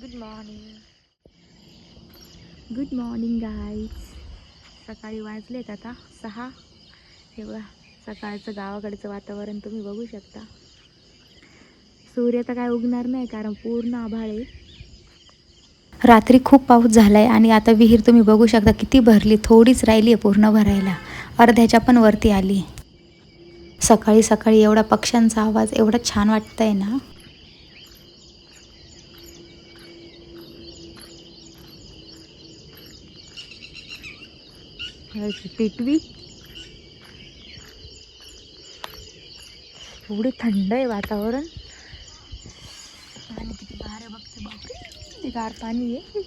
Good morning good morning guys सकाळी वाजलेत आता सहा. हे बघा सकाळचं गावाकडचं वातावरण तुम्ही बघू शकता. सूर्य तर काय उगणार नाही कारण पूर्ण आभाळ आहे. रात्री खूप पाऊस झाला आहे आणि आता विहीर तुम्ही बघू शकता किती भरली थोडीच राहिली आहे पूर्ण भरायला. अर्ध्याच्या पण वरती आली. सकाळी सकाळी एवढा पक्ष्यांचा आवाज एवढा छान वाटतंय ना. टिटवी. एवढे थंड आहे वातावरण. आणि किती गार आहे बघते बापरे. किती गार पाणी आहे.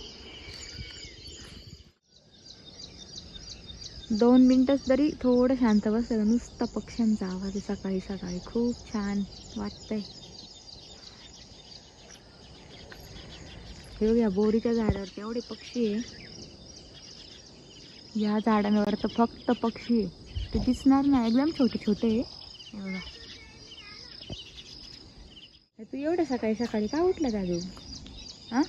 दोन मिनटं तरी थोडं शांत बसलं नुसता पक्ष्यांचा आवाज आहे सकाळी सकाळी. खूप छान वाटतंय. हे बघ या बोरीच्या झाडावर एवढे पक्षी आहे. या झाडांवर तर फक्त पक्षी आहे. ते दिसणार नाही. एकदम छोटे छोटे आहे. तू एवढं सकाळी सकाळी का उठला दादू? हां?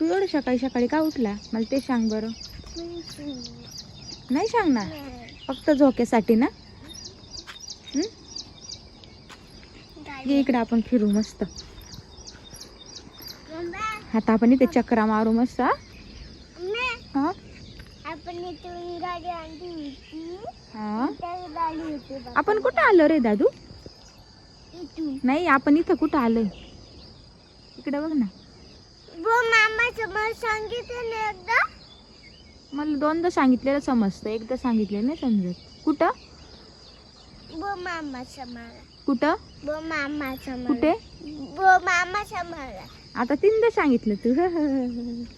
तू एवढं सकाळी सकाळी का उठला? मला ते सांग बरं. नाही सांगणार? फक्त झोक्यासाठी ना? इकडे आपण फिरू मस्त. आता आपण इथे चक्रा मारू मस्त हा? आपण इथून गाडी आणली होती. हा? त्या गाडी होती बघ. आपण कुठं आलो रे दादू? इथून. नाही आपण इथं कुठं आलोय? इकडे बघ ना. वो मामा समोर सांगितलं ना एकदा. मला दोनदा सांगितलेलं समजतं. एकदा सांगितलेलं नाही समजत. कुठं? वो मामा समोर कुठं? वो मामा समोर कुठे? वो मामा समोर आता तीनदा सांगितलं तू.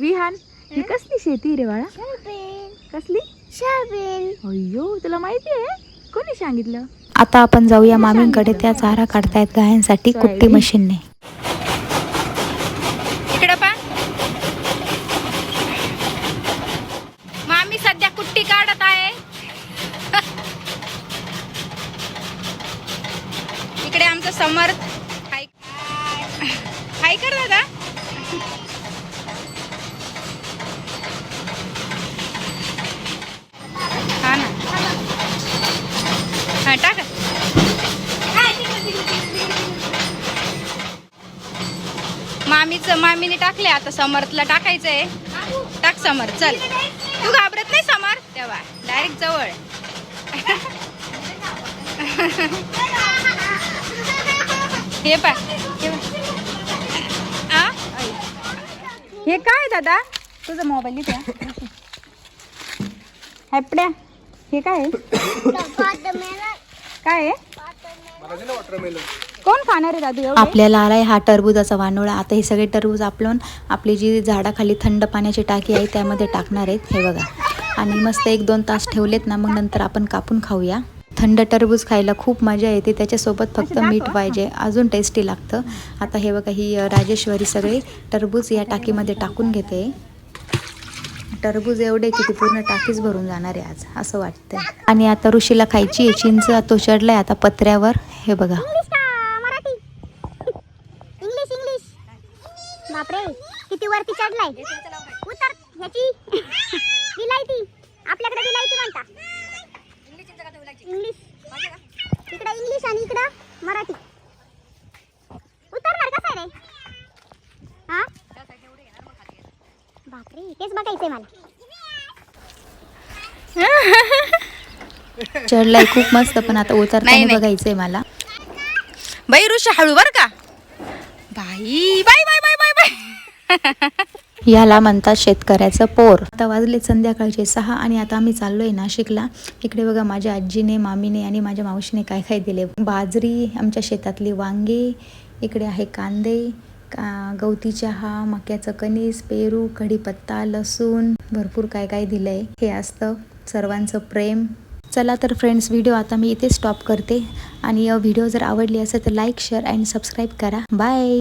विहान ही कसली शेती रे बाळा? कसली? शाबीन अय्यो तुला माहिती आहे? कोणी सांगितलं? आता आपण जाऊया मामींकडे त्या चारा काढतायत गायांसाठी कुट्टी मशीनने. इकडे पा. मामी सध्या कुट्टी काढत आहे. इकडे आमचं समर्थ. हाय. हाय कर दादा हा ना हा टाका. मामीचं मामीने टाकले आता समर्थला टाकायचंय. टाक समर्थ चल. तू घाबरत नाही समर्थ? तेव्हा डायरेक्ट जवळ. हे पा. हे काय दादा? तुझा मोबाईल इथे हॅपड्या हे काय? काय आहे? कोण खाणार आहे दादू आपल्याला आलाय हा टरबुजाचा वानोळा. आता हे सगळे टरबूज आपलं आपली जी झाडाखाली थंड पाण्याची टाकी आहे त्यामध्ये टाकणार आहेत. हे बघा. आणि मस्त एक दोन तास ठेवलेत ना मग नंतर आपण कापून खाऊया. थंड टरबूज खायला खूप मजा येते. त्याच्यासोबत फक्त मीठ पाहिजे. अजून टेस्टी लागतं. आता हे बघा ही राजेश्वरी सगळे टरबूज या टाकीमध्ये टाकून घेते. टरबूज एवढे की ती पूर्ण टाकीच भरून जाणार आहे आज असं वाटतंय. आणि आता ऋषीला खायची आहे चिंच तो चढलाय आता पत्र्यावर. हे बघा. इंग्लिश इंग्लिश बापरे किती वरती चढलाय. उतर ह्याची. विलायती आपल्याकडे विलायती म्हणता. इंग्लिश. इकडे इंग्लिश आणि इकडं मराठी. उतरणार कसं रे हा बापरे तेच बघायचंय मला. चढलाय खूप मस्त पण आता नाही, उतरताना. बघायचंय मला. बाई ऋषी हळू बर का? बाई बाई बाई बाई बाई बाई. याला म्हणतात शेतकऱ्याचं पोर. आता वाजले संध्याकाळचे सहा आणि आता आम्ही चाललोय नाशिकला. इकडे बघा माझ्या आजीने मामीने आणि माझ्या मावशीने काय काय दिले. बाजरी आमच्या शेतातली वांगे इकडे आहे कांदे का गवती चहा मक्याचं कणीस पेरू कढीपत्ता लसूण भरपूर काय काय दिलंय. हे असतं सर्वांचं प्रेम. चला तर फ्रेंड्स व्हिडिओ आता मी इथे स्टॉप करते. आणि व्हिडिओ जर आवडली असेल तर लाईक शेअर अँड सबस्क्राईब करा. बाय